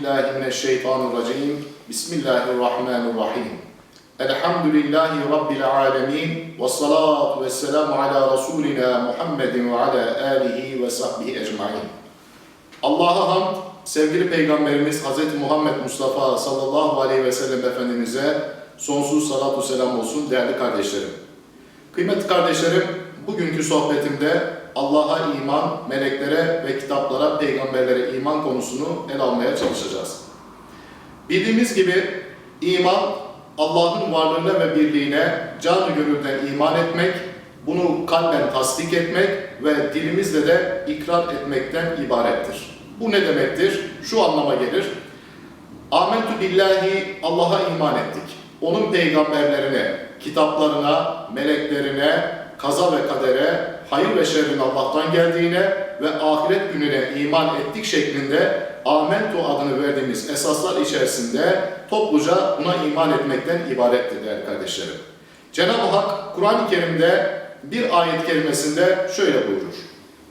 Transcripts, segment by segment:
billahi mineşşeytanirracim. Bismillahirrahmanirrahim. Elhamdülillahi Rabbil alemin. Ve salatu ve selamu ala Resulina Muhammedin ve ala alihi ve sahbihi ecmain. Allah'a hamd, sevgili Peygamberimiz Hz. Muhammed Mustafa sallallahu aleyhi ve sellem Efendimiz'e sonsuz salatu selam olsun değerli kardeşlerim. Kıymetli kardeşlerim, bugünkü sohbetimde Allah'a iman, meleklere ve kitaplara, peygamberlere iman konusunu ele almaya çalışacağız. Bildiğimiz gibi iman, Allah'ın varlığına ve birliğine canı gönülden iman etmek, bunu kalben tasdik etmek ve dilimizle de ikrar etmekten ibarettir. Bu ne demektir? Şu anlama gelir. Amentu billahi Allah'a iman ettik. Onun peygamberlerine, kitaplarına, meleklerine, kaza ve kadere, hayır ve şerrin Allah'tan geldiğine ve ahiret gününe iman ettik şeklinde Amentu adını verdiğimiz esaslar içerisinde topluca buna iman etmekten ibarettir değerli kardeşlerim. Cenab-ı Hak Kur'an-ı Kerim'de bir ayet kelimesinde şöyle buyurur.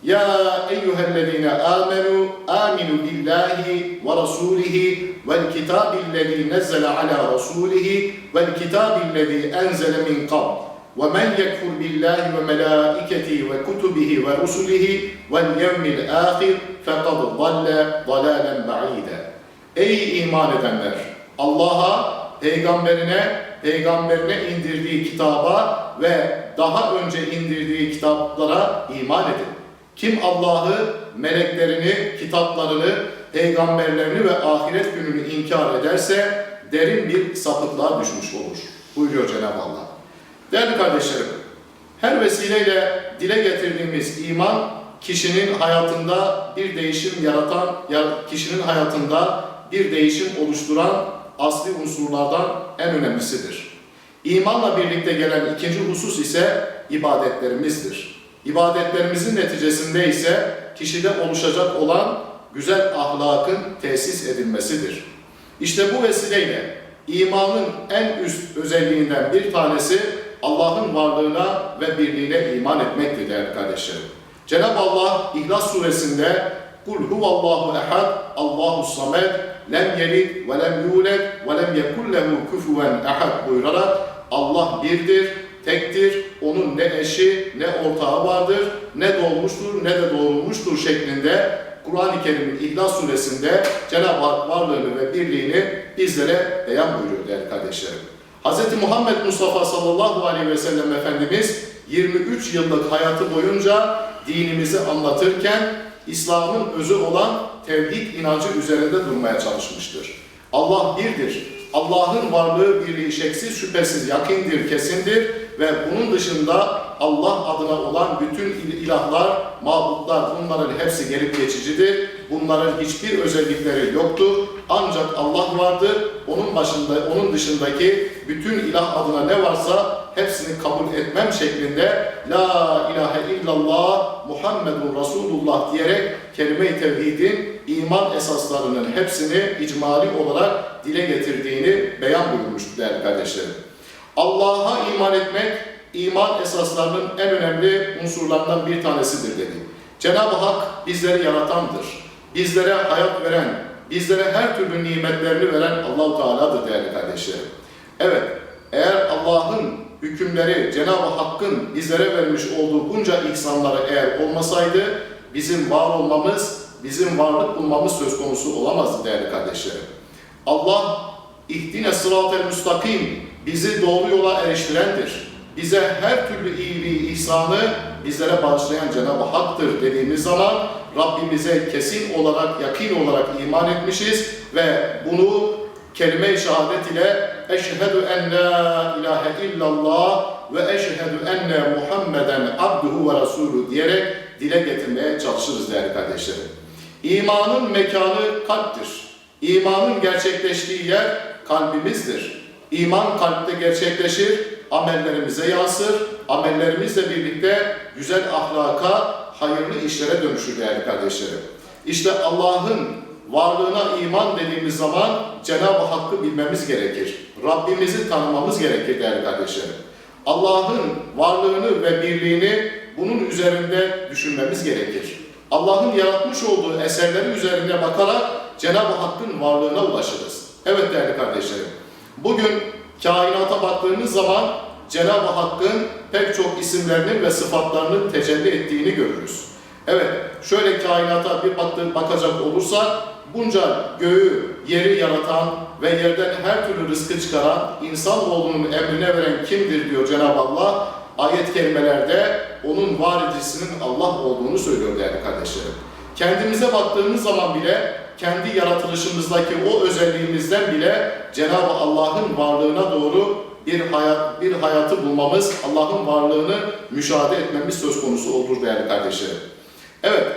Ya eyyühellezine amenu aminu billahi ve rasulihi vel kitabillezî nezzele ala rasulihi vel kitabillezî enzele min qabl. وَمَنْ يَكْفُرْ بِاللّٰهِ وَمَلَائِكَتِهِ وَكُتُبِهِ وَرُسُلِهِ وَالْيَوْمِ الْآخِرِ فَقَدْ ضَلَّ ضَلَالًا بَعِيدًا Ey iman edenler! Allah'a, peygamberine, peygamberine indirdiği kitaba ve daha önce indirdiği kitaplara iman edin. Kim Allah'ı, meleklerini, kitaplarını, peygamberlerini ve ahiret gününü inkar ederse derin bir sapıklığa düşmüş olur. Buyuruyor Cenab-ı Allah. Değerli kardeşlerim, her vesileyle dile getirdiğimiz iman kişinin hayatında bir değişim yaratan, ya kişinin hayatında bir değişim oluşturan asli unsurlardan en önemlisidir. İmanla birlikte gelen ikinci husus ise ibadetlerimizdir. İbadetlerimizin neticesinde ise kişide oluşacak olan güzel ahlakın tesis edilmesidir. İşte bu vesileyle imanın en üst özelliğinden bir tanesi Allah'ın varlığına ve birliğine iman etmektir değerli kardeşlerim. Cenab-ı Allah İhlas suresinde Kul huvallahu ehad, Allahu samed, lem yelid ve lem yuled ve lem yekul lehu ehad buyurarak Allah birdir, tektir, onun ne eşi ne ortağı vardır, ne doğmuştur ne de doğurmuştur şeklinde Kur'an-ı Kerim'in İhlas suresinde Cenab-ı Hak varlığını ve birliğini bizlere beyan buyuruyor değerli kardeşlerim. Hz. Muhammed Mustafa sallallahu aleyhi ve sellem Efendimiz 23 yıllık hayatı boyunca dinimizi anlatırken İslam'ın özü olan tevhid inancı üzerinde durmaya çalışmıştır. Allah birdir. Allah'ın varlığı birliği şeksiz şüphesiz yakindir, kesindir ve bunun dışında Allah adına olan bütün ilahlar, mabutlar bunların hepsi gelip geçicidir. Bunların hiçbir özellikleri yoktur. Ancak Allah vardır. Onun başında, onun dışındaki bütün ilah adına ne varsa hepsini kabul etmem şeklinde La ilahe illallah Muhammedun Resulullah diyerek kelime-i tevhidin iman esaslarının hepsini icmali olarak dile getirdiğini beyan buyurmuştu değerli kardeşlerim. Allah'a iman etmek iman esaslarının en önemli unsurlarından bir tanesidir dedi. Cenab-ı Hak bizleri yaratandır. Bizlere hayat veren, bizlere her türlü nimetlerini veren Allahu Teala'dır değerli kardeşlerim. Evet, eğer Allah'ın hükümleri, Cenab-ı Hakk'ın bizlere vermiş olduğu bunca ihsanları eğer olmasaydı, bizim var olmamız, bizim varlık bulmamız söz konusu olamazdı değerli kardeşlerim. Allah, ihdine sırat-el müstakim, bizi doğru yola eriştirendir. Bize her türlü iyiliği, ihsanı bizlere bağışlayan Cenab-ı Hak'tır dediğimiz zaman Rabbimize kesin olarak, yakin olarak iman etmişiz ve bunu kelime-i şehadet ile eşhedü en la ilahe illallah ve eşhedü enne Muhammeden abduhu ve resulü diyerek dile getirmeye çalışırız değerli kardeşlerim. İmanın mekanı kalptir. İmanın gerçekleştiği yer kalbimizdir. İman kalpte gerçekleşir, amellerimize yansır, amellerimizle birlikte güzel ahlaka, hayırlı işlere dönüşür değerli kardeşlerim. İşte Allah'ın varlığına iman dediğimiz zaman Cenab-ı Hakk'ı bilmemiz gerekir. Rabbimizi tanımamız gerekir değerli kardeşlerim. Allah'ın varlığını ve birliğini bunun üzerinde düşünmemiz gerekir. Allah'ın yaratmış olduğu eserleri üzerine bakarak Cenab-ı Hakk'ın varlığına ulaşırız. Evet değerli kardeşlerim, bugün kainata baktığımız zaman Cenab-ı Hakk'ın pek çok isimlerinin ve sıfatlarının tecelli ettiğini görürüz. Evet, şöyle kainata bir baktı, bakacak olursa bunca göğü, yeri yaratan ve yerden her türlü rızkı çıkaran insanoğlunun emrine veren kimdir diyor Cenab-ı Allah. Ayet kelimelerde onun var edicisinin Allah olduğunu söylüyor değerli kardeşlerim. Kendimize baktığımız zaman bile kendi yaratılışımızdaki o özelliğimizden bile Cenab-ı Allah'ın varlığına doğru bir hayat bir hayatı bulmamız, Allah'ın varlığını müşahede etmemiz söz konusu olur değerli kardeşlerim. Evet,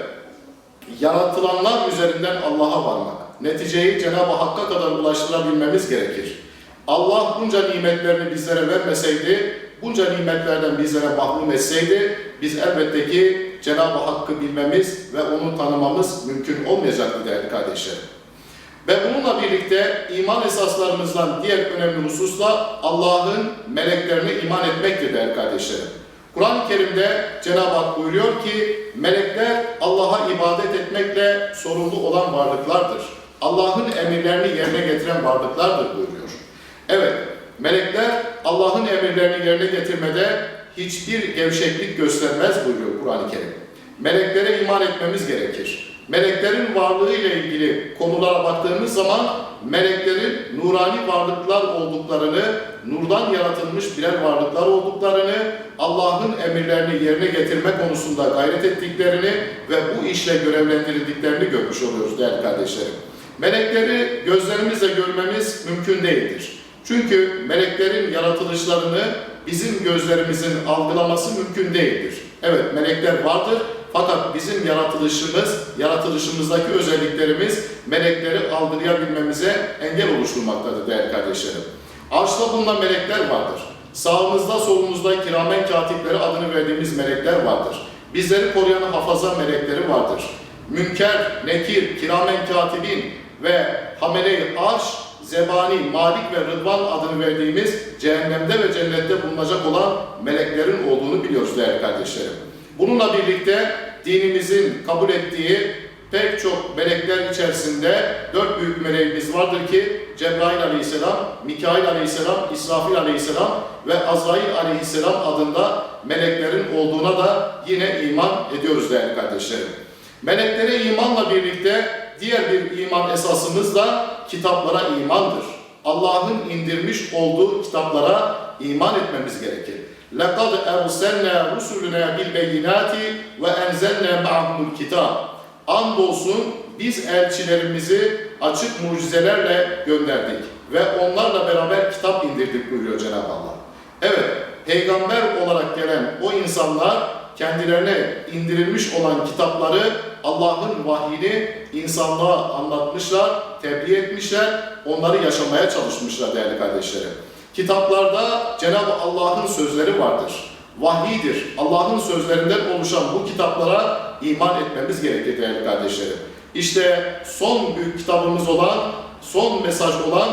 yaratılanlar üzerinden Allah'a varmak. Neticeyi Cenab-ı Hakk'a kadar ulaştırabilmemiz gerekir. Allah bunca nimetlerini bizlere vermeseydi, bunca nimetlerden bizlere mahrum etseydi, biz elbette ki Cenab-ı Hakk'ı bilmemiz ve onu tanımamız mümkün olmayacaktı değerli kardeşlerim. Ve bununla birlikte iman esaslarımızdan diğer önemli husus da Allah'ın meleklerine iman etmektir değerli kardeşlerim. Kur'an-ı Kerim'de Cenab-ı Hak buyuruyor ki melekler Allah'a ibadet etmekle sorumlu olan varlıklardır. Allah'ın emirlerini yerine getiren varlıklardır buyuruyor. Evet, melekler Allah'ın emirlerini yerine getirmede hiçbir gevşeklik göstermez buyuruyor Kur'an-ı Kerim. Meleklere iman etmemiz gerekir. Meleklerin varlığı ile ilgili konulara baktığımız zaman meleklerin nurani varlıklar olduklarını, nurdan yaratılmış birer varlıklar olduklarını, Allah'ın emirlerini yerine getirme konusunda gayret ettiklerini ve bu işle görevlendirildiklerini görmüş oluyoruz değerli kardeşlerim. Melekleri gözlerimizle görmemiz mümkün değildir. Çünkü meleklerin yaratılışlarını bizim gözlerimizin algılaması mümkün değildir. Evet melekler vardır fakat bizim yaratılışımız, yaratılışımızdaki özelliklerimiz melekleri algılayabilmemize engel oluşturmaktadır değerli kardeşlerim. Arşta bulunan melekler vardır. Sağımızda solumuzda kiramen katipleri adını verdiğimiz melekler vardır. Bizleri koruyan hafaza melekleri vardır. Münker, nekir, kiramen katibin ve hamele-i arş, zebani, malik ve rıdvan adını verdiğimiz cehennemde ve cennette bulunacak olan meleklerin olduğunu biliyoruz değerli kardeşlerim. Bununla birlikte dinimizin kabul ettiği pek çok melekler içerisinde dört büyük meleğimiz vardır ki Cebrail aleyhisselam, Mikail aleyhisselam, İsrafil aleyhisselam ve Azrail aleyhisselam adında meleklerin olduğuna da yine iman ediyoruz değerli kardeşlerim. Meleklere imanla birlikte diğer bir iman esasımız da kitaplara imandır. Allah'ın indirmiş olduğu kitaplara iman etmemiz gerekir. لَقَدْ اَرْسَلْنَا رُسُلُنَا بِالْبَيِّنَاتِ وَاَنْزَلْنَا مَعَهُمُ الْكِتَابِ Andolsun biz elçilerimizi açık mucizelerle gönderdik ve onlarla beraber kitap indirdik buyuruyor Cenab-ı Allah. Evet, peygamber olarak gelen o insanlar kendilerine indirilmiş olan kitapları Allah'ın vahyini insanlığa anlatmışlar, tebliğ etmişler, onları yaşamaya çalışmışlar değerli kardeşlerim. Kitaplarda Cenab-ı Allah'ın sözleri vardır. Vahidir. Allah'ın sözlerinden oluşan bu kitaplara iman etmemiz gerekir değerli kardeşlerim. İşte son büyük kitabımız olan, son mesaj olan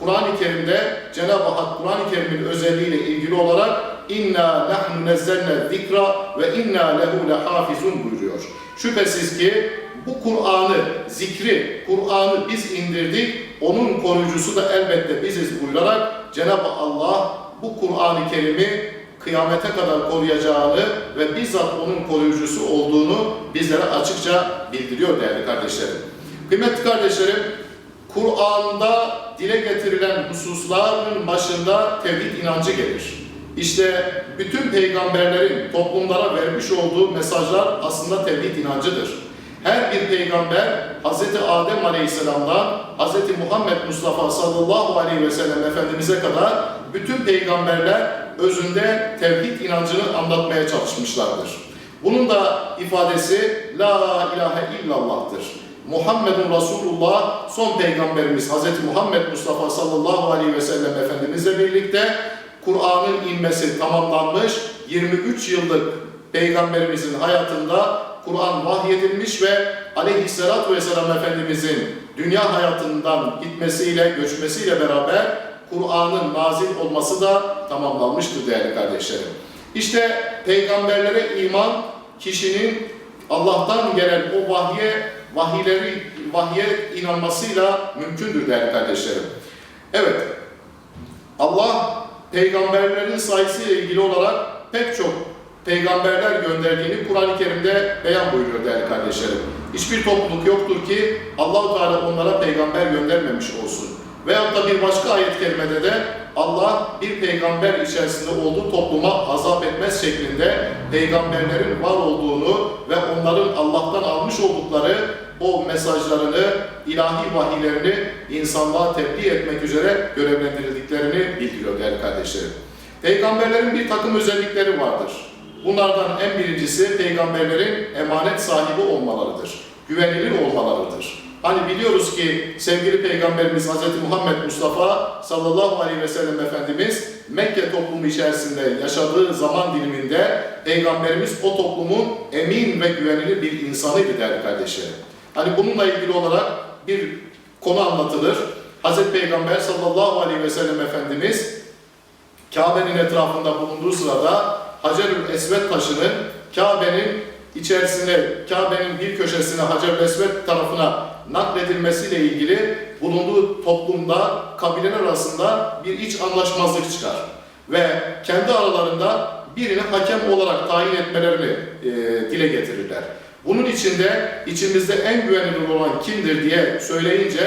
Kur'an-ı Kerim'de Cenab-ı Hak Kur'an-ı Kerim'in özelliğiyle ilgili olarak inna nahnu nezzelne zikra ve inna lehu lehafizun buyuruyor. Şüphesiz ki bu Kur'an'ı, zikri, Kur'an'ı biz indirdik, onun koruyucusu da elbette biziz buyurarak Cenab-ı Allah bu Kur'an-ı Kerim'i kıyamete kadar koruyacağını ve bizzat onun koruyucusu olduğunu bizlere açıkça bildiriyor değerli kardeşlerim. Kıymetli kardeşlerim, Kur'an'da dile getirilen hususların başında tevhid inancı gelir. İşte bütün peygamberlerin toplumlara vermiş olduğu mesajlar aslında tevhid inancıdır. Her bir peygamber Hz. Adem Aleyhisselam'dan Hz. Muhammed Mustafa sallallahu aleyhi ve sellem Efendimiz'e kadar bütün peygamberler özünde tevhid inancını anlatmaya çalışmışlardır. Bunun da ifadesi La ilahe illallah'tır. Muhammedun Resulullah son peygamberimiz Hz. Muhammed Mustafa sallallahu aleyhi ve sellem Efendimizle birlikte Kur'an'ın inmesi tamamlanmış 23 yıllık peygamberimizin hayatında Kur'an vahyedilmiş ve aleyhissalatü vesselam Efendimizin dünya hayatından gitmesiyle, göçmesiyle beraber Kur'an'ın nazil olması da tamamlanmıştır değerli kardeşlerim. İşte peygamberlere iman kişinin Allah'tan gelen o vahye, vahiyleri vahye inanmasıyla mümkündür değerli kardeşlerim. Evet, Allah peygamberlerin sayısıyla ilgili olarak pek çok peygamberler gönderdiğini Kur'an-ı Kerim'de beyan buyuruyor değerli kardeşlerim. Hiçbir topluluk yoktur ki Allahu Teala onlara peygamber göndermemiş olsun. Veyahut da bir başka ayet-i kerimede de Allah bir peygamber içerisinde olduğu topluma azap etmez şeklinde peygamberlerin var olduğunu ve onların Allah'tan almış oldukları o mesajlarını, ilahi vahiylerini insanlığa tebliğ etmek üzere görevlendirildiklerini bildiriyor değerli kardeşlerim. Peygamberlerin bir takım özellikleri vardır. Bunlardan en birincisi peygamberlerin emanet sahibi olmalarıdır. Güvenilir olmalarıdır. Hani biliyoruz ki sevgili Peygamberimiz Hz. Muhammed Mustafa sallallahu aleyhi ve sellem Efendimiz Mekke toplumu içerisinde yaşadığı zaman diliminde Peygamberimiz o toplumun emin ve güvenilir bir insanıydı değerli kardeşlerim. Hani bununla ilgili olarak bir konu anlatılır. Hz. Peygamber sallallahu aleyhi ve sellem Efendimiz Kabe'nin etrafında bulunduğu sırada Hacerül Esved taşının Kabe'nin içerisine, Kabe'nin bir köşesine Hacerül Esved tarafına nakledilmesiyle ilgili bulunduğu toplumda kabileler arasında bir iç anlaşmazlık çıkar. Ve kendi aralarında birini hakem olarak tayin etmelerini e, dile getirirler. Bunun içinde içimizde en güvenilir olan kimdir diye söyleyince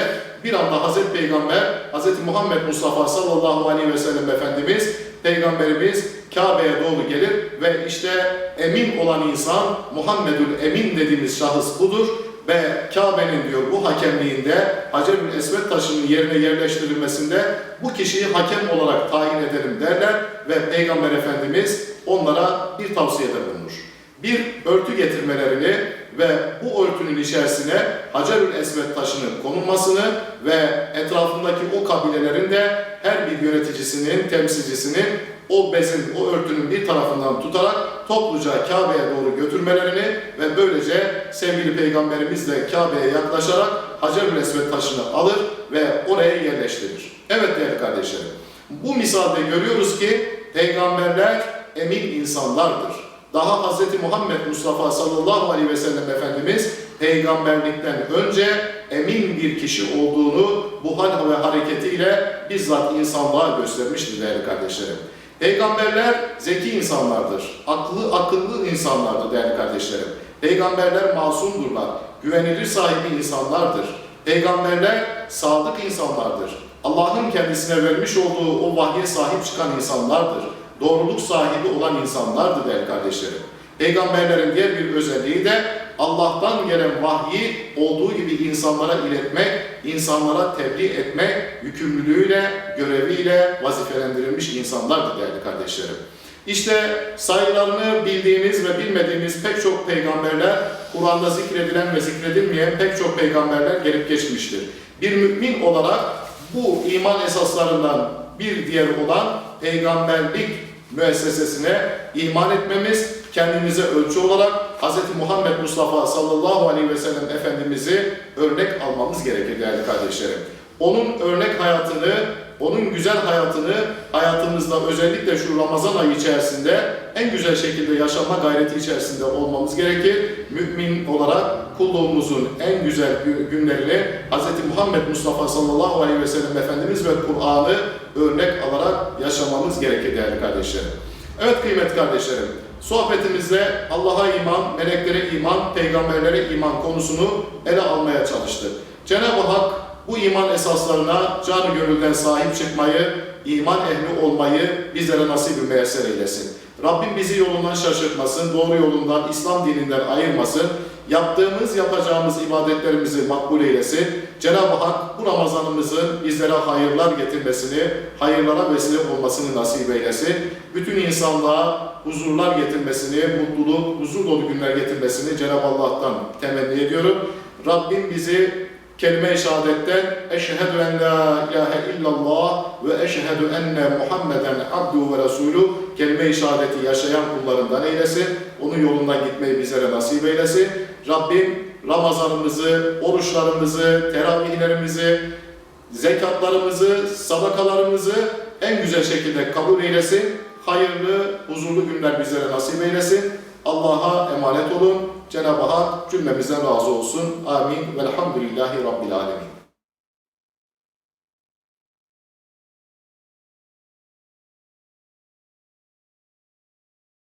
bir anda Hazreti Peygamber, Hazreti Muhammed Mustafa sallallahu aleyhi ve sellem Efendimiz, Peygamberimiz Kabe'ye doğru gelir ve işte emin olan insan, Muhammedül Emin dediğimiz şahıs budur ve Kabe'nin diyor bu hakemliğinde Hacerül Esved taşının yerine yerleştirilmesinde bu kişiyi hakem olarak tayin edelim derler ve Peygamber Efendimiz onlara bir tavsiyede bulunur bir örtü getirmelerini ve bu örtünün içerisine Hacerül Esved taşının konulmasını ve etrafındaki o kabilelerin de her bir yöneticisinin, temsilcisinin o bezin, o örtünün bir tarafından tutarak topluca Kabe'ye doğru götürmelerini ve böylece sevgili Peygamberimiz de Kabe'ye yaklaşarak Hacerül Esved taşını alır ve oraya yerleştirir. Evet değerli kardeşlerim, bu misalde görüyoruz ki peygamberler emin insanlardır. Daha Hz. Muhammed Mustafa sallallahu aleyhi ve sellem Efendimiz peygamberlikten önce emin bir kişi olduğunu bu hal ve hareketiyle bizzat insanlığa göstermiştir değerli kardeşlerim. Peygamberler zeki insanlardır, akıllı akıllı insanlardır değerli kardeşlerim. Peygamberler masumdurlar, güvenilir sahibi insanlardır. Peygamberler sadık insanlardır. Allah'ın kendisine vermiş olduğu o vahye sahip çıkan insanlardır doğruluk sahibi olan insanlardı değerli kardeşlerim. Peygamberlerin diğer bir özelliği de Allah'tan gelen vahyi olduğu gibi insanlara iletmek, insanlara tebliğ etmek yükümlülüğüyle, göreviyle vazifelendirilmiş insanlardı değerli kardeşlerim. İşte sayılarını bildiğimiz ve bilmediğimiz pek çok peygamberler, Kur'an'da zikredilen ve zikredilmeyen pek çok peygamberler gelip geçmiştir. Bir mümin olarak bu iman esaslarından bir diğer olan peygamberlik müessesesine iman etmemiz, kendimize ölçü olarak Hz. Muhammed Mustafa sallallahu aleyhi ve sellem Efendimiz'i örnek almamız gerekir değerli kardeşlerim. Onun örnek hayatını, onun güzel hayatını hayatımızda özellikle şu Ramazan ayı içerisinde en güzel şekilde yaşama gayreti içerisinde olmamız gerekir. Mümin olarak kulluğumuzun en güzel günlerini Hz. Muhammed Mustafa sallallahu aleyhi ve sellem Efendimiz ve Kur'an'ı örnek alarak yaşamamız gerekir değerli kardeşlerim. Evet kıymetli kardeşlerim, sohbetimizde Allah'a iman, meleklere iman, peygamberlere iman konusunu ele almaya çalıştık. Cenab-ı Hak bu iman esaslarına canı gönülden sahip çıkmayı, iman ehli olmayı bizlere nasip müyesser eylesin. Rabbim bizi yolundan şaşırtmasın, doğru yolundan, İslam dininden ayırmasın. Yaptığımız, yapacağımız ibadetlerimizi makbul eylesin. Cenab-ı Hak bu Ramazanımızın bizlere hayırlar getirmesini, hayırlara vesile olmasını nasip eylesin. Bütün insanlığa huzurlar getirmesini, mutluluk, huzur dolu günler getirmesini Cenab-ı Allah'tan temenni ediyorum. Rabbim bizi kelime-i şehadetten eşhedü en la ilahe illallah ve eşhedü enne Muhammeden abdu ve resulü kelime-i şehadeti yaşayan kullarından eylesin. Onun yolundan gitmeyi bizlere nasip eylesin. Rabbim Ramazanımızı, oruçlarımızı, teravihlerimizi, zekatlarımızı, sadakalarımızı en güzel şekilde kabul eylesin. Hayırlı, huzurlu günler bizlere nasip eylesin. Allah'a emanet olun. Cenab-ı Hak cümlemizden razı olsun. Amin. Velhamdülillahi Rabbil Alemin.